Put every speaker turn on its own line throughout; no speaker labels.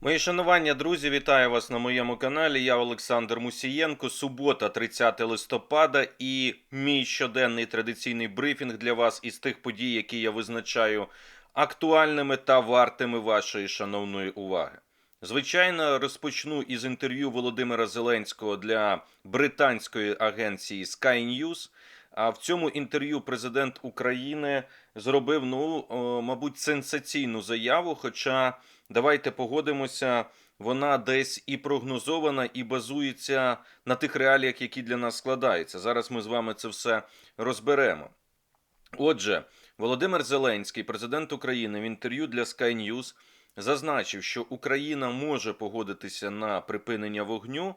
Мої шанування, друзі, вітаю вас на моєму каналі. Я Олександр Мусієнко. Субота, 30 листопада, і мій щоденний традиційний брифінг для вас із тих подій, які я визначаю актуальними та вартими вашої шановної уваги. Звичайно, розпочну із інтерв'ю Володимира Зеленського для британської агенції Sky News. А в цьому інтерв'ю президент України зробив, ну, мабуть, сенсаційну заяву. Хоча давайте погодимося, вона десь і прогнозована, і базується на тих реаліях, які для нас складаються. Зараз ми з вами це все розберемо. Отже, Володимир Зеленський, президент України, в інтерв'ю для Sky News зазначив, що Україна може погодитися на припинення вогню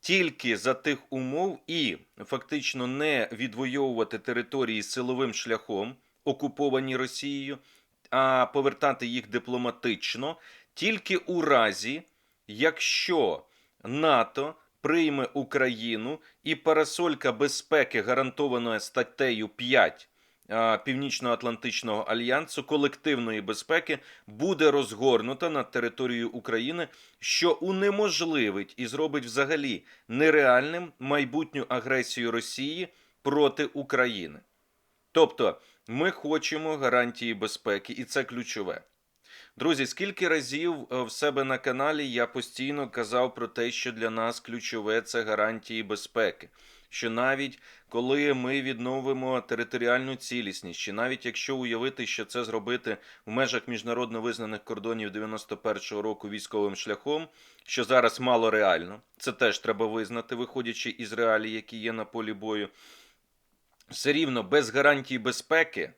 тільки за тих умов і фактично не відвоювати території силовим шляхом, окуповані Росією, а повертати їх дипломатично, тільки у разі, якщо НАТО прийме Україну і парасолька безпеки, гарантована статтею 5 Північно-Атлантичного альянсу колективної безпеки буде розгорнута над територією України, що унеможливить і зробить взагалі нереальним майбутню агресію Росії проти України. Тобто, ми хочемо гарантії безпеки, і це ключове. Друзі, скільки разів е, в себе на каналі я постійно казав про те, що для нас ключове це гарантії безпеки. Що навіть коли ми відновимо територіальну цілісність, чи навіть якщо уявити, що це зробити в межах міжнародно визнаних кордонів 91-го року військовим шляхом, що зараз мало реально, це теж треба визнати, виходячи із реалій, які є на полі бою, все рівно без гарантій безпеки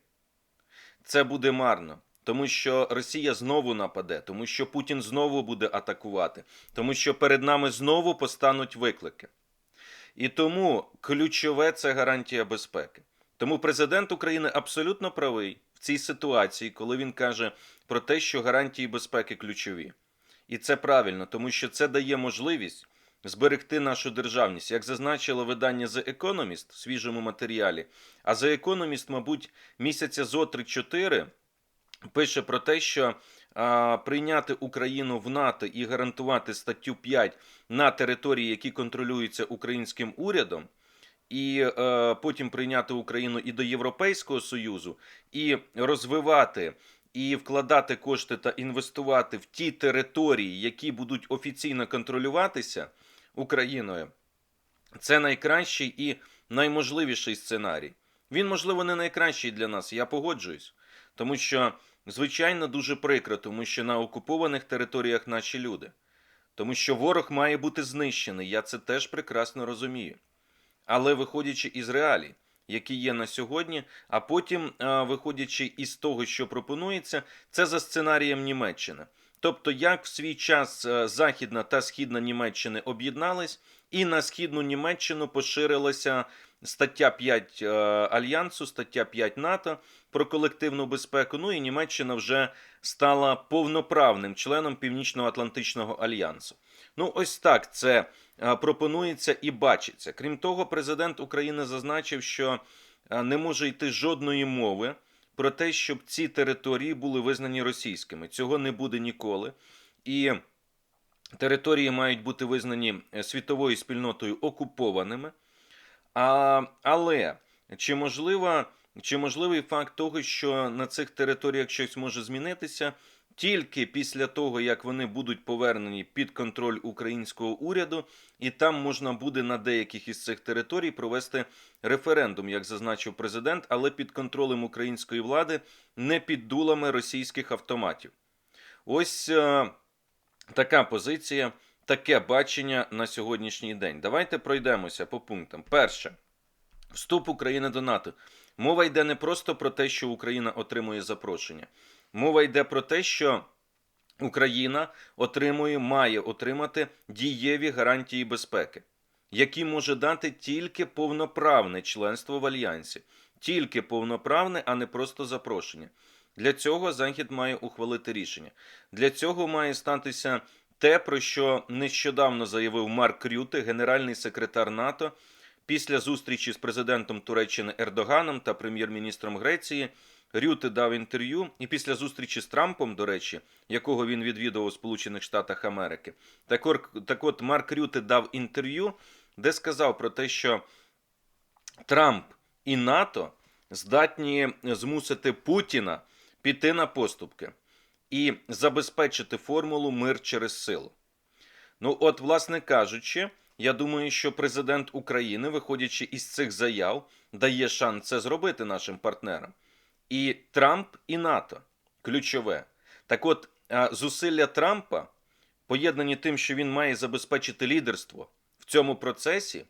це буде марно. Тому що Росія знову нападе, тому що Путін знову буде атакувати, тому що перед нами знову постануть виклики. І тому ключове це гарантія безпеки. Тому президент України абсолютно правий в цій ситуації, коли він каже про те, що гарантії безпеки ключові. І це правильно, тому що це дає можливість зберегти нашу державність. Як зазначило видання The Economist в свіжому матеріалі, а The Economist, мабуть, місяця зо 3-4 пише про те, що прийняти Україну в НАТО і гарантувати статтю 5 на території, які контролюються українським урядом, і е, потім прийняти Україну і до Європейського Союзу, і розвивати. І вкладати кошти та інвестувати в ті території, які будуть офіційно контролюватися Україною, це найкращий і найможливіший сценарій. Він, можливо, не найкращий для нас, я погоджуюсь. Тому що, звичайно, дуже прикро, тому що на окупованих територіях наші люди. Тому що ворог має бути знищений, я це теж прекрасно розумію. Але виходячи із реалій, які є на сьогодні, а потім, виходячи із того, що пропонується, це за сценарієм Німеччини. Тобто, як в свій час е, Західна та Східна Німеччини об'єднались, і на Східну Німеччину поширилася стаття 5 е, Альянсу, стаття 5 НАТО про колективну безпеку. Ну і Німеччина вже стала повноправним членом Північно-Атлантичного альянсу. Ну, ось так це е, пропонується і бачиться. Крім того, президент України зазначив, що не може йти жодної мови про те, щоб ці території були визнані російськими. Цього не буде ніколи. І території мають бути визнані е, світовою спільнотою окупованими. А, але чи можливо, чи можливий факт того, що на цих територіях щось може змінитися тільки після того, як вони будуть повернені під контроль українського уряду, і там можна буде на деяких із цих територій провести референдум, як зазначив президент, але під контролем української влади, не під дулами російських автоматів. Ось е, така позиція таке бачення на сьогоднішній день. Давайте пройдемося по пунктам. Перше, вступ України до НАТО. Мова йде не просто про те, що Україна отримує запрошення. Мова йде про те, що Україна отримує, має отримати дієві гарантії безпеки, які може дати тільки повноправне членство в альянсі, тільки повноправне, а не просто запрошення. Для цього Захід має ухвалити рішення. Для цього має статися те, про що нещодавно заявив Марк Рюте, генеральний секретар НАТО, після зустрічі з президентом Туреччини Ердоганом та прем'єр-міністром Греції, Рюте дав інтерв'ю, і після зустрічі з Трампом, до речі, якого він відвідував у Сполучених Штатах Америки, так, от Марк Рюте дав інтерв'ю, де сказав про те, що Трамп і НАТО здатні змусити Путіна піти на поступки і забезпечити формулу мир через силу. Ну, от, власне кажучи, я думаю, що президент України, виходячи із цих заяв, дає шанс це зробити нашим партнерам. І Трамп, і НАТО ключове. Так от, зусилля Трампа, поєднані тим, що він має забезпечити лідерство в цьому процесі,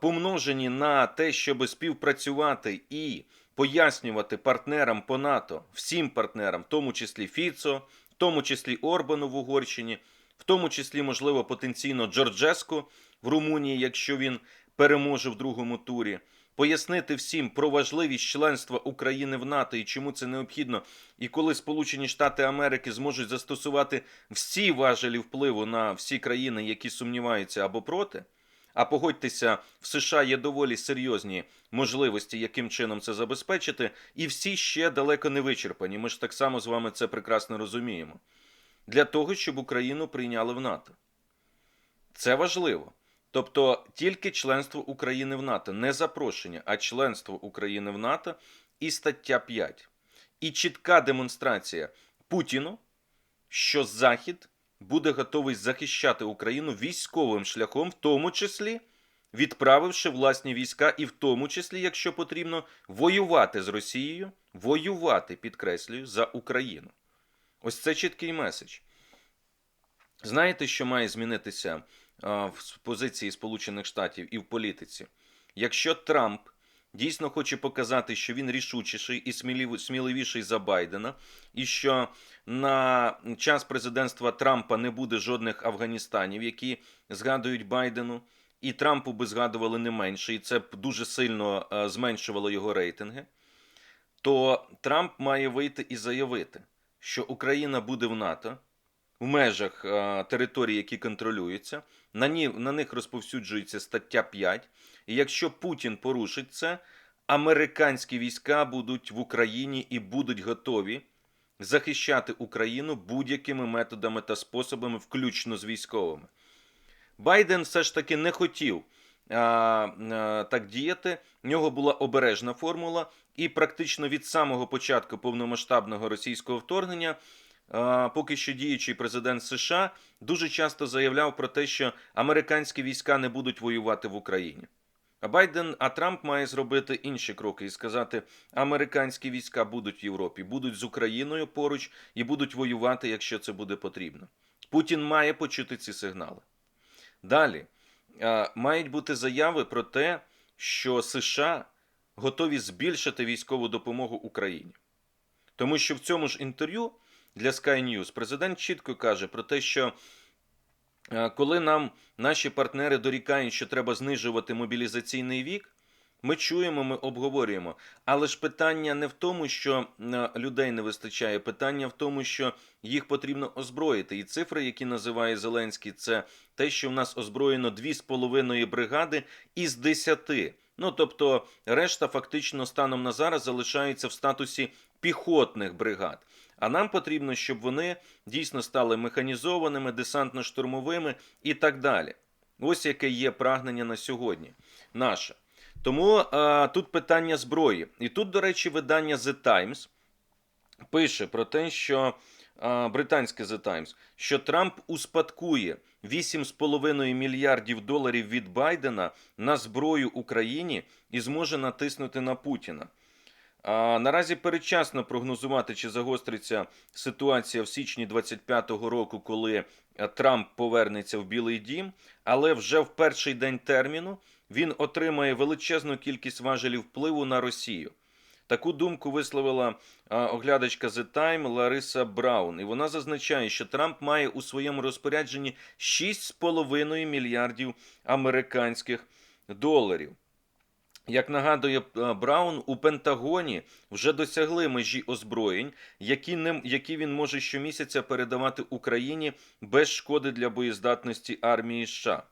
помножені на те, щоб співпрацювати і пояснювати партнерам по НАТО, всім партнерам, в тому числі Фіцо, в тому числі Орбану в Угорщині, в тому числі, можливо, потенційно Джорджеску в Румунії, якщо він переможе в другому турі. Пояснити всім про важливість членства України в НАТО і чому це необхідно, і коли Сполучені Штати Америки зможуть застосувати всі важелі впливу на всі країни, які сумніваються або проти. А погодьтеся, в США є доволі серйозні можливості, яким чином це забезпечити, і всі ще далеко не вичерпані. Ми ж так само з вами це прекрасно розуміємо. Для того, щоб Україну прийняли в НАТО. Це важливо. Тобто тільки членство України в НАТО, не запрошення, а членство України в НАТО і стаття 5. І чітка демонстрація Путіну, що Захід буде готовий захищати Україну військовим шляхом, в тому числі відправивши власні війська, і в тому числі, якщо потрібно, воювати з Росією, воювати, підкреслюю, за Україну. Ось це чіткий меседж. Знаєте, що має змінитися в позиції Сполучених Штатів і в політиці? Якщо Трамп дійсно хоче показати, що він рішучіший і сміливіший за Байдена, і що на час президентства Трампа не буде жодних Афганістанів, які згадують Байдену, і Трампу би згадували не менше, і це б дуже сильно е, зменшувало його рейтинги, то Трамп має вийти і заявити, що Україна буде в НАТО в межах е, територій, які контролюються, на, на них розповсюджується стаття 5. І якщо Путін порушить це, американські війська будуть в Україні і будуть готові захищати Україну будь-якими методами та способами, включно з військовими. Байден все ж таки не хотів а, а, так діяти. В нього була обережна формула, і практично від самого початку повномасштабного російського вторгнення. А, Поки що діючий президент США дуже часто заявляв про те, що американські війська не будуть воювати в Україні. А Байден, а Трамп має зробити інші кроки і сказати: американські війська будуть в Європі, будуть з Україною поруч і будуть воювати, якщо це буде потрібно. Путін має почути ці сигнали. Далі мають бути заяви про те, що США готові збільшити військову допомогу Україні. Тому що в цьому ж інтерв'ю для Sky News президент чітко каже про те, що е, коли нам наші партнери дорікають, що треба знижувати мобілізаційний вік, ми чуємо, ми обговорюємо. Але ж питання не в тому, що е, людей не вистачає, питання в тому, що їх потрібно озброїти. І цифри, які називає Зеленський, це те, що в нас озброєно 2,5 бригади із 10. Ну тобто, решта фактично станом на зараз залишаються в статусі піхотних бригад. А нам потрібно, щоб вони дійсно стали механізованими, десантно-штурмовими і так далі. Ось яке є прагнення на сьогодні наше. Тому а, тут питання зброї. І тут, до речі, видання The Times пише про те, що а, британське The Times, що Трамп успадкує 8,5 мільярдів доларів від Байдена на зброю Україні і зможе натиснути на Путіна. А, наразі передчасно прогнозувати, чи загостриться ситуація в січні 25-го року, коли е, Трамп повернеться в Білий Дім, але вже в перший день терміну він отримає величезну кількість важелів впливу на Росію. Таку думку висловила оглядачка The Time Лариса Браун, і вона зазначає, що Трамп має у своєму розпорядженні 6,5 мільярдів американських доларів. Як нагадує е, Браун, у Пентагоні вже досягли межі озброєнь, які, не, які він може щомісяця передавати Україні без шкоди для боєздатності армії США.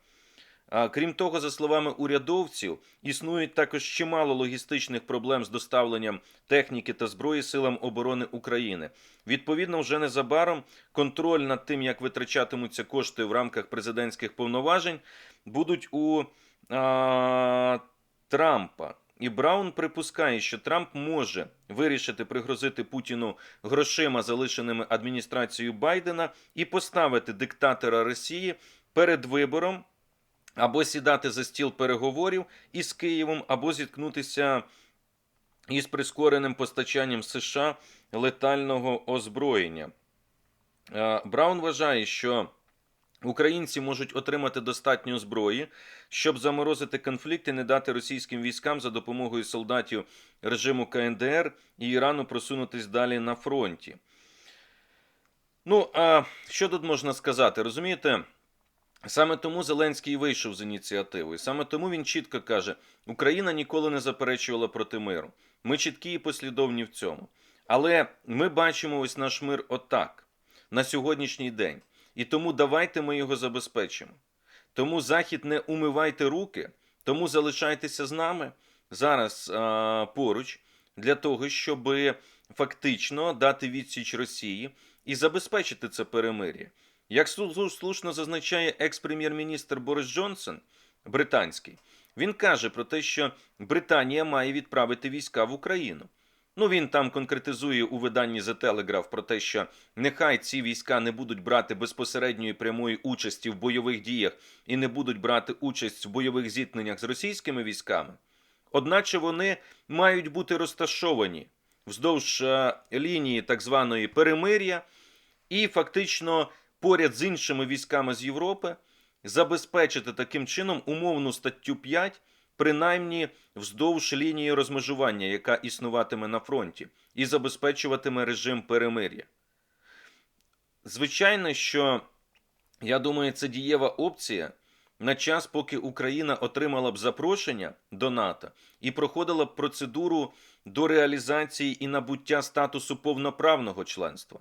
Крім того, за словами урядовців, існують також чимало логістичних проблем з доставленням техніки та зброї силам оборони України. Відповідно, вже незабаром контроль над тим, як витрачатимуться кошти в рамках президентських повноважень, будуть у а, Трампа. І Браун припускає, що Трамп може вирішити пригрозити Путіну грошима, залишеними адміністрацією Байдена, і поставити диктатора Росії перед вибором або сідати за стіл переговорів із Києвом, або зіткнутися із прискореним постачанням США летального озброєння. Е, Браун вважає, що українці можуть отримати достатньо зброї, щоб заморозити конфлікт і не дати російським військам за допомогою солдатів режиму КНДР і Ірану просунутись далі на фронті. Ну, а що тут можна сказати? Розумієте? Саме тому Зеленський вийшов з ініціативою. Саме тому він чітко каже: Україна ніколи не заперечувала проти миру. Ми чіткі і послідовні в цьому. Але ми бачимо ось наш мир отак на сьогоднішній день. І тому давайте ми його забезпечимо. Тому Захід не умивайте руки, тому залишайтеся з нами зараз а, поруч для того, щоб фактично дати відсіч Росії і забезпечити це перемир'я. Як слушно зазначає екс-прем'єр-міністр Борис Джонсон, британський, він каже про те, що Британія має відправити війська в Україну. Ну, він там конкретизує у виданні The Telegraph про те, що нехай ці війська не будуть брати безпосередньої прямої участі в бойових діях і не будуть брати участь в бойових зіткненнях з російськими військами. Одначе вони мають бути розташовані вздовж е, лінії так званої перемир'я і фактично поряд з іншими військами з Європи забезпечити таким чином умовну статтю 5 принаймні вздовж лінії розмежування, яка існуватиме на фронті, і забезпечуватиме режим перемир'я. Звичайно, що я думаю, це дієва опція на час, поки Україна отримала б запрошення до НАТО і проходила б процедуру до реалізації і набуття статусу повноправного членства.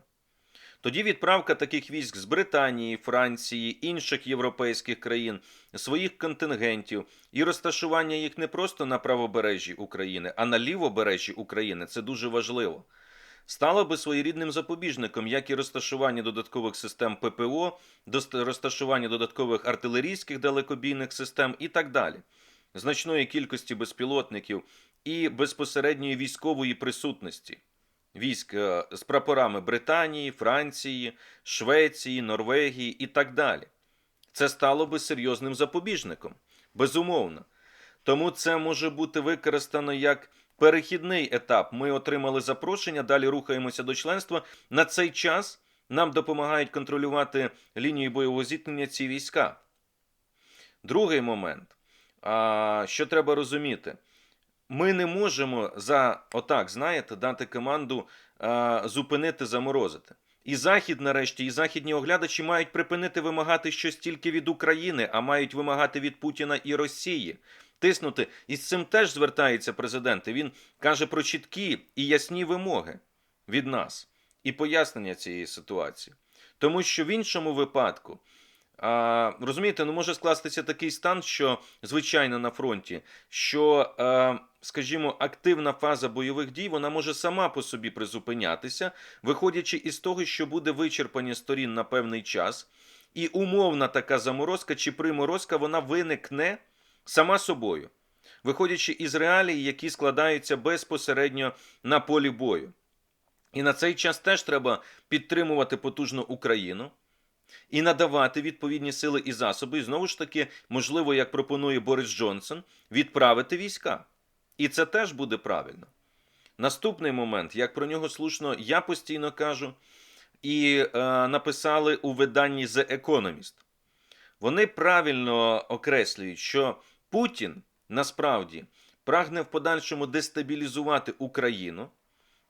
Тоді відправка таких військ з Британії, Франції, інших європейських країн, своїх контингентів. І розташування їх не просто на правобережжі України, а на лівобережжі України. Це дуже важливо. Стало би своєрідним запобіжником, як і розташування додаткових систем ППО, розташування додаткових артилерійських далекобійних систем і так далі, значної кількості безпілотників і безпосередньої військової присутності військ е, з прапорами Британії, Франції, Швеції, Норвегії і так далі. Це стало би серйозним запобіжником, безумовно. Тому це може бути використано як перехідний етап. Ми отримали запрошення, далі рухаємося до членства. На цей час нам допомагають контролювати лінію бойового зіткнення ці війська. Другий момент, що треба розуміти, ми не можемо за отак, знаєте, дати команду а, зупинити, заморозити. І Захід, нарешті, і західні оглядачі мають припинити вимагати щось тільки від України, а мають вимагати від Путіна і Росії. Тиснути. І з цим теж звертається президент. І він каже про чіткі і ясні вимоги від нас і пояснення цієї ситуації. Тому що в іншому випадку, а, розумієте, ну може скластися такий стан, що звичайно на фронті, що, а, скажімо, активна фаза бойових дій вона може сама по собі призупинятися, виходячи із того, що буде вичерпання сторін на певний час, і умовна така заморозка чи приморозка вона виникне сама собою, виходячи із реалій, які складаються безпосередньо на полі бою. І на цей час теж треба підтримувати потужну Україну і надавати відповідні сили і засоби. І знову ж таки, можливо, як пропонує Борис Джонсон, відправити війська. І це теж буде правильно. Наступний момент, як про нього слушно, я постійно кажу, і е, написали у виданні The Economist. Вони правильно окреслюють, що Путін насправді прагне в подальшому дестабілізувати Україну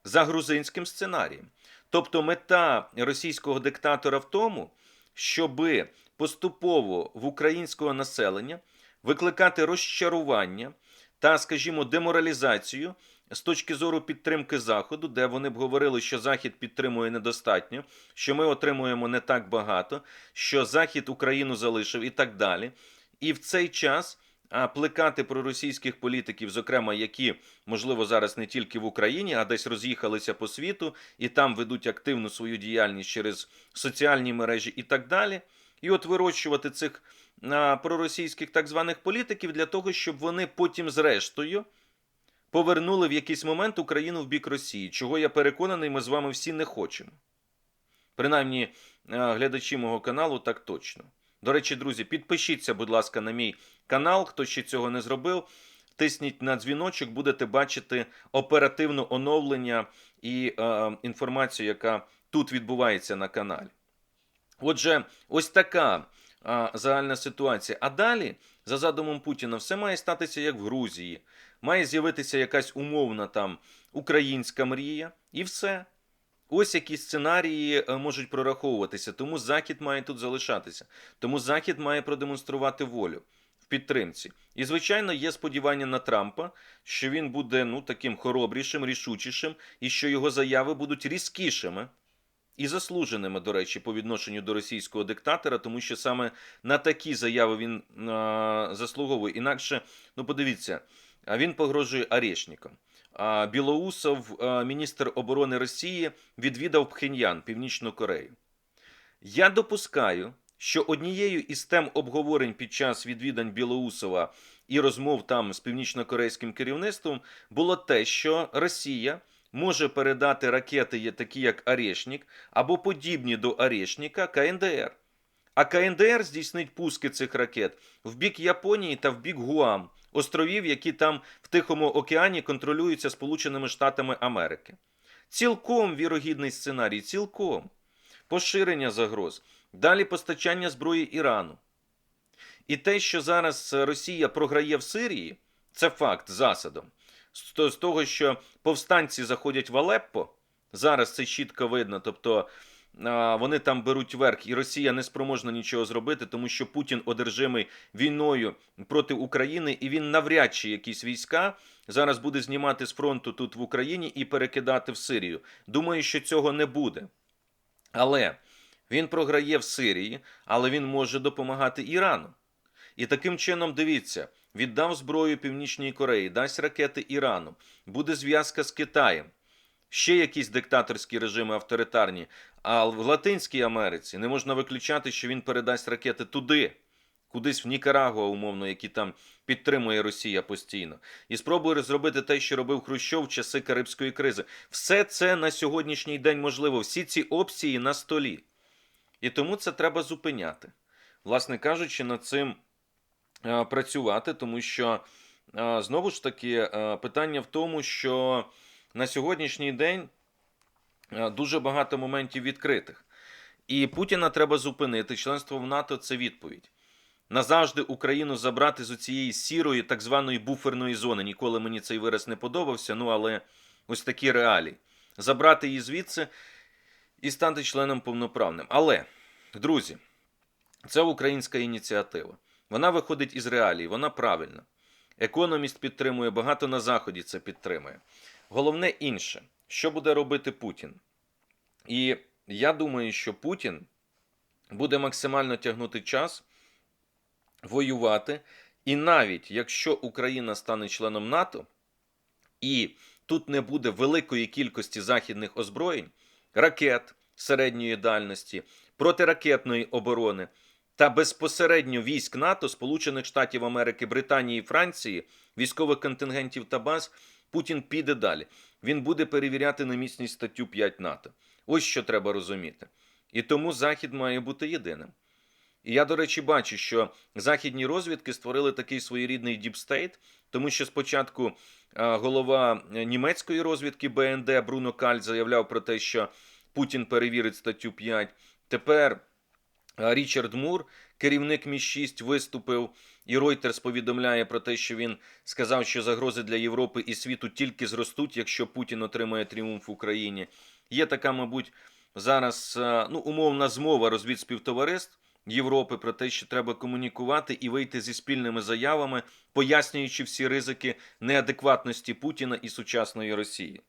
за грузинським сценарієм. Тобто мета російського диктатора в тому, щоби поступово в українського населення викликати розчарування та, скажімо, деморалізацію з точки зору підтримки Заходу, де вони б говорили, що Захід підтримує недостатньо, що ми отримуємо не так багато, що Захід Україну залишив і так далі. і в цей час плекати проросійських політиків, зокрема, які можливо зараз не тільки в Україні, а десь роз'їхалися по світу і там ведуть активну свою діяльність через соціальні мережі і так далі. І от вирощувати цих проросійських так званих політиків для того, щоб вони потім, зрештою, повернули в якийсь момент Україну в бік Росії, чого я переконаний, ми з вами всі не хочемо. Принаймні, е, глядачі мого каналу так точно. До речі, друзі, підпишіться, будь ласка, на мій канал, хто ще цього не зробив. Тисніть на дзвіночок, будете бачити оперативне оновлення і е, інформацію, яка тут відбувається на каналі. Отже, ось така а, загальна ситуація. А далі, за задумом Путіна, все має статися як в Грузії. Має з'явитися якась умовна там українська мрія, і все. Ось які сценарії е, можуть прораховуватися. Тому Захід має тут залишатися. Тому Захід має продемонструвати волю в підтримці. І, звичайно, є сподівання на Трампа, що він буде ну, таким хоробрішим, рішучішим, і що його заяви будуть різкішими і заслуженими, до речі, по відношенню до російського диктатора, тому що саме на такі заяви він а, заслуговує. Інакше, ну подивіться, він погрожує Арешникам. А Білоусов, міністр оборони Росії, відвідав Пхеньян, Північну Корею. Я допускаю, що однією із тем обговорень під час відвідань Білоусова і розмов там з північно-корейським керівництвом було те, що Росія може передати ракети, такі як Арешнік, або подібні до Арешніка КНДР. А КНДР здійснить пуски цих ракет в бік Японії та в бік Гуам, островів, які там в Тихому океані контролюються Сполученими Штатами Америки. Цілком вірогідний сценарій, цілком поширення загроз, далі постачання зброї Ірану. І те, що зараз Росія програє в Сирії, це факт засадом. З того, що повстанці заходять в Алеппо, зараз це чітко видно. Тобто вони там беруть верх, і Росія не спроможна нічого зробити, тому що Путін одержимий війною проти України, і він навряд чи якісь війська зараз буде знімати з фронту тут в Україні і перекидати в Сирію. Думаю, що цього не буде. Але він програє в Сирії, але він може допомагати Ірану. І таким чином, дивіться, віддав зброю Північній Кореї, дасть ракети Ірану, буде зв'язка з Китаєм, ще якісь диктаторські режими авторитарні. А в Латинській Америці не можна виключати, що він передасть ракети туди, кудись в Нікарагуа, умовно, які там підтримує Росія постійно, і спробує зробити те, що робив Хрущов в часи Карибської кризи. Все це на сьогоднішній день можливо. Всі ці опції на столі. І тому це треба зупиняти. Власне кажучи, над цим е, працювати, тому що е, знову ж таки е, питання в тому, що на сьогоднішній день дуже багато моментів відкритих. І Путіна треба зупинити. Членство в НАТО це відповідь. Назавжди Україну забрати з цієї сірої, так званої буферної зони. Ніколи мені цей вираз не подобався, ну але ось такі реалії. Забрати її звідси і стати членом повноправним. Але, друзі, це українська ініціатива. Вона виходить із реалій, вона правильна. Економіст підтримує, багато на Заході це підтримує. Головне інше, що буде робити Путін. І я думаю, що Путін буде максимально тягнути час, воювати. І навіть якщо Україна стане членом НАТО, і тут не буде великої кількості західних озброєнь, ракет середньої дальності, протиракетної оборони та безпосередньо військ НАТО, Сполучених Штатів Америки, Британії Франції, військових контингентів та баз, Путін піде далі. Він буде перевіряти на міцність статтю 5 НАТО. Ось що треба розуміти. І тому Захід має бути єдиним. І я, до речі, бачу, що західні розвідки створили такий своєрідний діпстейт, тому що спочатку голова е, німецької розвідки БНД Бруно Каль заявляв про те, що Путін перевірить статтю 5. Тепер Річард Мур, керівник Мі-6, виступив, і Reuters повідомляє про те, що він сказав, що загрози для Європи і світу тільки зростуть, якщо Путін отримає тріумф в Україні. Є така, мабуть, зараз ну, умовна змова розвідспівтовариств. Європи про те, що треба комунікувати і вийти зі спільними заявами, пояснюючи всі ризики неадекватності Путіна і сучасної Росії.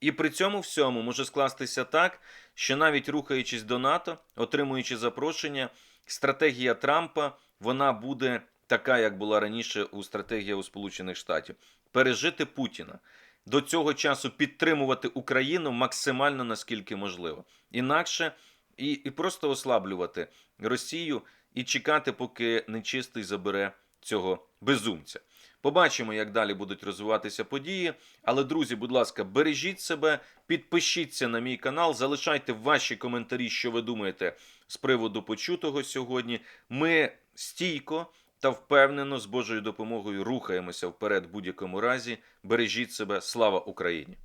І при цьому всьому може скластися так, що навіть рухаючись до НАТО, отримуючи запрошення, стратегія Трампа вона буде така, як була раніше у стратегії у Сполучених Штатів. Пережити Путіна. До цього часу підтримувати Україну максимально наскільки можливо. Інакше і, і просто ослаблювати Росію і чекати, поки нечистий забере цього безумця. Побачимо, як далі будуть розвиватися події. Але, друзі, будь ласка, бережіть себе, підпишіться на мій канал, залишайте ваші коментарі, що ви думаєте з приводу почутого сьогодні. Ми стійко та впевнено з Божою допомогою рухаємося вперед в будь-якому разі. Бережіть себе. Слава Україні!